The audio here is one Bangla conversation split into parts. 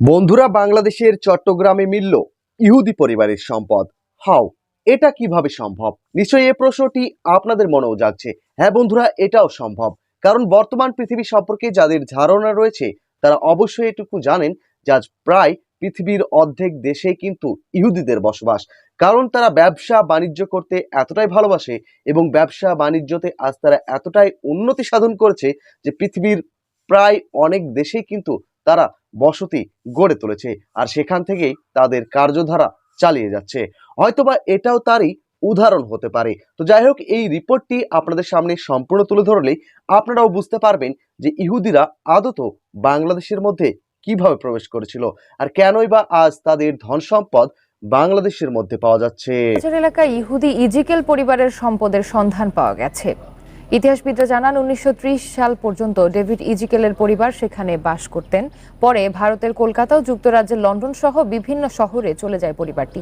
বন্ধুরা, বাংলাদেশের চট্টগ্রামে মিলল ইহুদি পরিবারের সম্পদ। হাও, এটা কীভাবে সম্ভব? নিশ্চয়ই এ প্রশ্নটি আপনাদের মনেও জাগছে। হ্যাঁ বন্ধুরা, এটাও সম্ভব। কারণ বর্তমান পৃথিবী সম্পর্কে যাদের ধারণা রয়েছে, তারা অবশ্যই এটুকু জানেন যে আজ প্রায় পৃথিবীর অর্ধেক দেশে কিন্তু ইহুদিদের বসবাস। কারণ তারা ব্যবসা বাণিজ্য করতে এতটাই ভালোবাসে এবং ব্যবসা বাণিজ্যতে আজ তারা এতটাই উন্নতি সাধন করেছে যে পৃথিবীর প্রায় অনেক দেশেই কিন্তু তারা বসতি গড়ে তুলেছে আর সেখান থেকেই তাদের কার্যধারা চালিয়ে যাচ্ছে। হয়তোবা এটাও তারই উদাহরণ হতে পারে। তো যাই হোক, এই রিপোর্টটি আপনাদের সামনে সম্পূর্ণ তুলে ধরলেই আপনারাও বুঝতে পারবেন যে ইহুদিরা আদত বাংলাদেশের মধ্যে কীভাবে প্রবেশ করেছিল আর কেনই বা আজ তাদের ধন সম্পদ বাংলাদেশের মধ্যে পাওয়া যাচ্ছে। এলাকায় ইহুদি ইজিকেল পরিবারের সম্পদের সন্ধান পাওয়া গেছে। ইতিহাসবিদরা জানান, উনিশশো ত্রিশ সাল পর্যন্ত ডেভিড ইজিকেলের পরিবার সেখানে বাস করতেন। পরে ভারতের কলকাতা ও যুক্তরাজ্যের লন্ডন সহ বিভিন্ন শহরে চলে যায় পরিবারটি।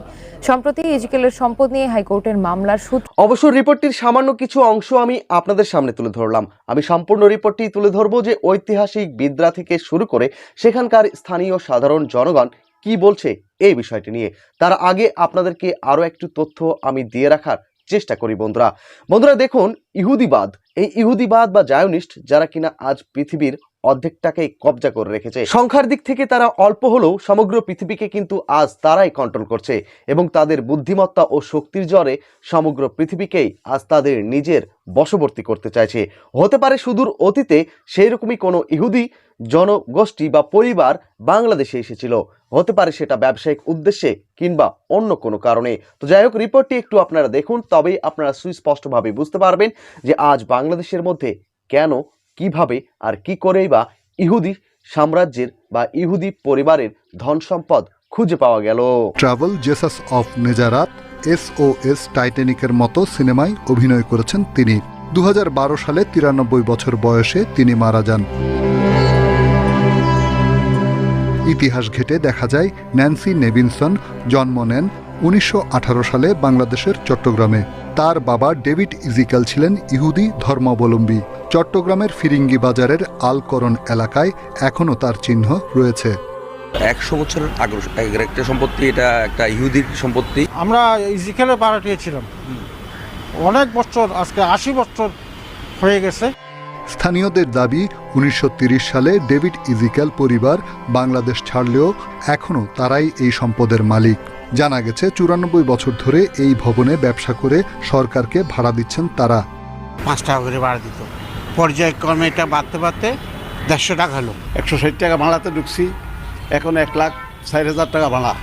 সম্প্রতি ইজিকেলের সম্পদ নিয়ে হাইকোর্টের মামলার সূত্র অবশ্য রিপোর্টটির সামান্য কিছু অংশ আমি আপনাদের সামনে তুলে ধরলাম। আমি সম্পূর্ণ রিপোর্টটি তুলে ধরবো যে ঐতিহাসিক বিদ্রা থেকে শুরু করে সেখানকার স্থানীয় সাধারণ জনগণ কি বলছে এই বিষয়টি নিয়ে। তার আগে আপনাদেরকে আরও একটু তথ্য আমি দিয়ে রাখার চেষ্টা করি বন্ধুরা। বন্ধুরা দেখুন ইহুদিবাদ এই ইহুদিবাদ বা জায়নিস্ট যারা কিনা আজ পৃথিবীর অর্ধেকটাকেই কবজা করে রেখেছে। সংখ্যার দিক থেকে তারা অল্প হলেও সমগ্র পৃথিবীকে কিন্তু আজ তারাই কন্ট্রোল করছে এবং তাদের বুদ্ধিমত্তা ও শক্তির জ্বরে সমগ্র পৃথিবীকেই আজ তাদের নিজের বশবর্তী করতে চাইছে। হতে পারে সুদূর অতীতে সেই রকমই কোনো ইহুদি জনগোষ্ঠী বা পরিবার বাংলাদেশে এসেছিল। হতে পারে সেটা ব্যবসায়িক উদ্দেশ্যে কিংবা অন্য কোনো কারণে। তো যাই হোক রিপোর্টটি একটু আপনারা দেখুন, তবেই আপনারা সুস্পষ্টভাবে বুঝতে পারবেন যে আজ বাংলাদেশের মধ্যে কেন কীভাবে আর কি করেই বা ইহুদি সাম্রাজ্যের বা ইহুদি পরিবারের ধন সম্পদ খুঁজে পাওয়া গেল। Travel Jesus of Nazareth, S O S টাইটানিকের মতো সিনেমায় অভিনয় করেছেন তিনি। দু হাজার বারো সালে তিরানব্বই বছর বয়সে তিনি মারা যান। ইতিহাস ঘেটে দেখা যায় ন্যান্সি নেভিনসন জন্ম নেন উনিশশো আঠারো সালে বাংলাদেশের চট্টগ্রামে। তার বাবা ডেভিড ইজিক্যাল ছিলেন ইহুদি ধর্মাবলম্বী। চট্টগ্রামের ফিরিঙ্গি বাজারের আলকরণ এলাকায় এখনও তার চিহ্ন রয়েছে। একশো বছরের আগের একটা সম্পত্তি এটা একটা ইহুদির সম্পত্তি। আমরা ইজিকেলের ভাড়াটিয়ে ছিলাম। অনেক বছর আজকে আশি বছর হয়ে গেছে। স্থানীয়দের দাবি উনিশশো সালে ডেভিড ইজিক্যাল পরিবার বাংলাদেশ ছাড়লেও এখনও তারাই এই সম্পদের মালিক। জানা গেছে চুরানব্বই বছর ধরে এই ভবনে ব্যবসা করে সরকারকে ভাড়া দিচ্ছেন তারা। পাঁচ টাকা করে ভাড়া দিত। পর্যায়ক্রমে এটা বাড়তে বাড়তে দেড়শো টাকা হলো। একশো ষাট টাকা ভাড়াতে ঢুকছি। এখন এক লাখ ষাট হাজার টাকা ভাড়া।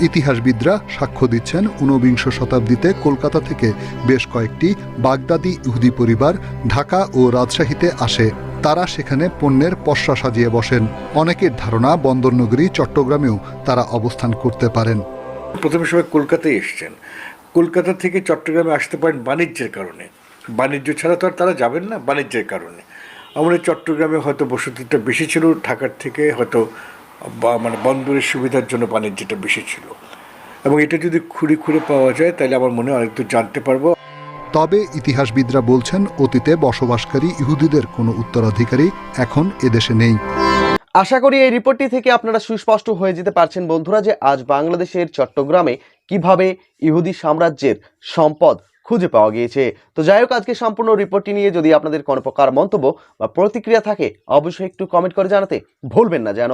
ইতিহাসবিদরা সাক্ষ্য দিচ্ছেন ঊনবিংশ শতাব্দীতে কলকাতা থেকে বেশ কয়েকটি বাগদাদি ইহুদি পরিবার ঢাকা ও রাজশাহীতে আসে। তারা সেখানে পণ্যের পসরা সাজিয়ে বসেন। অনেকের ধারণা বন্দরনগরী চট্টগ্রামেও তারা অবস্থান করতে পারেন। প্রথমে সবাই কলকাতায় এসছেন। কলকাতা থেকে চট্টগ্রামে আসতে পারেন বাণিজ্যের কারণে। বাণিজ্য ছাড়া তো আর তারা যাবেন না বাণিজ্যের কারণে। আমাদের চট্টগ্রামে হয়তো বসতিটা বেশি ছিল, ঢাকার থেকে হয়তো বা মানে বন্দরের সুবিধার জন্য বাণিজ্যটা বেশি ছিল। এবং এটা যদি খুঁড়ে খুঁড়ে পাওয়া যায়, তাহলে আমার মনে হয় দূর জানতে পারব। তবে ইতিহাসবিদরা বলছেন, অতীতে বসবাসকারী ইহুদিদের কোনো উত্তরাধিকারী এখন এদেশে নেই। আশা করি এই রিপোর্টটি থেকে আপনারা সুস্পষ্ট হয়ে যেতে পারছেন বন্ধুরা যে আজ বাংলাদেশের চট্টগ্রামে কীভাবে ইহুদি সাম্রাজ্যের সম্পদ খুঁজে পাওয়া গিয়েছে। তো যাই হোক, আজকে সম্পূর্ণ রিপোর্টটি নিয়ে যদি আপনাদের কোনো প্রকার মন্তব্য বা প্রতিক্রিয়া থাকে, অবশ্যই একটু কমেন্ট করে জানাতে ভুলবেন না যেন।